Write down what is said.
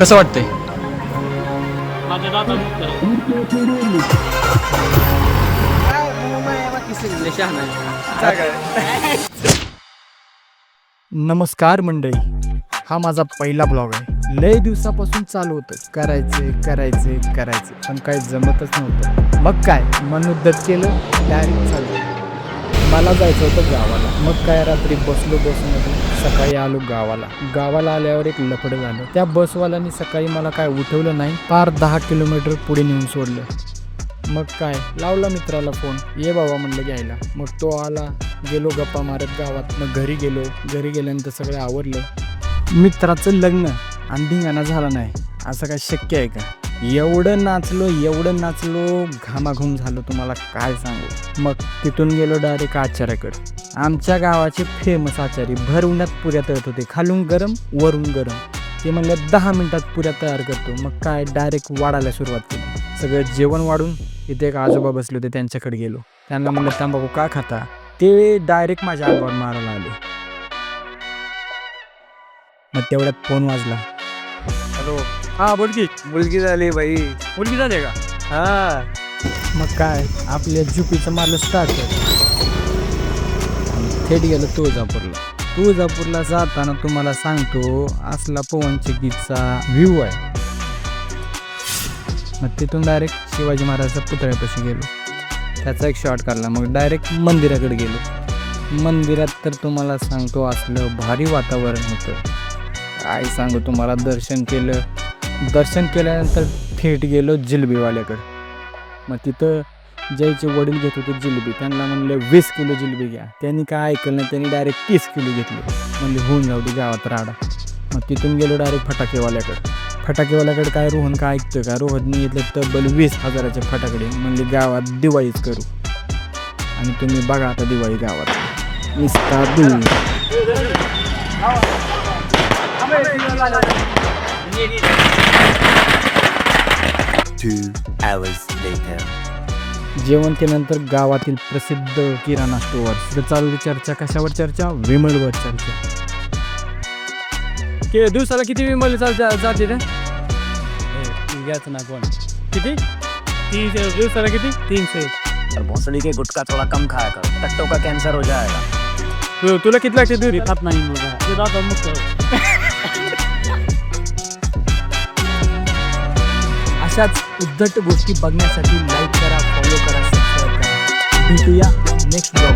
कसं वाटतंय? नमस्कार मंडळी. हा माझा पहिला ब्लॉग आहे. लय दिवसापासून चालू होतं. करायचे करायचे करायचे पण काही जमतच नव्हतं. मग काय? मन उद्धत केलं डायरेक्ट चालू. मला जायचं होतं गावाला. मग काय रात्री बसलो बसमध्ये. सकाळी आलो गावाला. गावाला आल्यावर एक लफड झालं. त्या बसवाल्याने सकाळी मला काय उठवलं नाही पार दहा किलोमीटर पुढे नेऊन सोडलं. मग काय? लावला मित्राला फोन. ये बाबा म्हणलं घ्यायला. मग तो आला. गेलो गप्पा मारत गावात मग घरी गेलो. घरी गेल्यानंतर सगळं आवरलं. मित्राचं लग्न आणि धिंगाणा झाला नाही. असं काय शक्य आहे का? एवढं नाचलो एवढं नाचलो घामाघूम झालो तुम्हाला काय सांगू? मग तिथून गेलो डायरेक्ट आचार्याकडे आमच्या गावाचे फेमस आचारी भर उन्हात पुऱ्या तळत होते. खालून गरम वरून गरम. ते म्हणलं दहा मिनिटात पुऱ्या तयार करतो. मग काय डायरेक्ट वाढायला सुरुवात केली. सगळं जेवण वाढून इथे एक आजोबा बसले होते त्यांच्याकडे गेलो. त्यांना म्हणलं तंबाखू का खाता? ते डायरेक्ट माझ्या अंगावर मारायला आले. मग तेवढ्यात फोन वाजला. हॅलो. हा बोल की मुलगी झाली बाई. मुलगी झाली का? हा. मग काय? आपल्या जुपीचं मारलं स्टार्ट थेट गेलं तुळजापूरला. तुळजापूरला जाताना तुम्हाला सांगतो असला पवन चक्कीचा व्ह्यू आहे. मग तिथून डायरेक्ट शिवाजी महाराजच्या पुतळ्यापाशी गेलो. त्याचा एक शॉट काढला. मग डायरेक्ट मंदिराकडे गेलो. मंदिरात तर तुम्हाला सांगतो असलं भारी वातावरण होतं. काय सांगू तुम्हाला दर्शन केलं. दर्शन केल्यानंतर थेट गेलो जिलबीवाल्याकडे. मग तिथं जयचे वडील घेत होते जिलेबी त्यांना म्हणलं वीस किलो जिलेबी घ्या. त्यांनी काय ऐकलं नाही त्यांनी डायरेक्ट तीस किलो घेतले. म्हणले होऊन जाऊ दे गावात राडा. मग तिथून गेलो डायरेक्ट फटाकेवाल्याकडे. फटाकेवाल्याकडे काय रोहन काय ऐकतं का? रोहनने घेतलं तब्बल वीस हजाराचे फटाकडे. म्हणले गावात दिवाळीच करू. आणि तुम्ही बघा आता दिवाळी गावात. निस्ता धूळ. Two hours later. जेवण केल्यानंतर गावातील प्रसिद्ध किराणा स्टोअर चालू चर्चा. कशावर चर्चा? विमलवर चर्चा. के दिवसाला किती विमल जाते रे घ्याच ना कोण? किती? ती दिवसाला किती? तीनशे. और भोसड़ी के गुटखा थोड़ा कम खाया करो. टट्टों का कैंसर हो जाएगा. तु- तुला किती लागते? दुरी खात नाही मग अशाच उद्धट गोष्टी बघण्यासाठी लाईक करा फॉलो करा सबस्क्राईब करा. भेटूया नेक्स्ट ब्लॉगमध्ये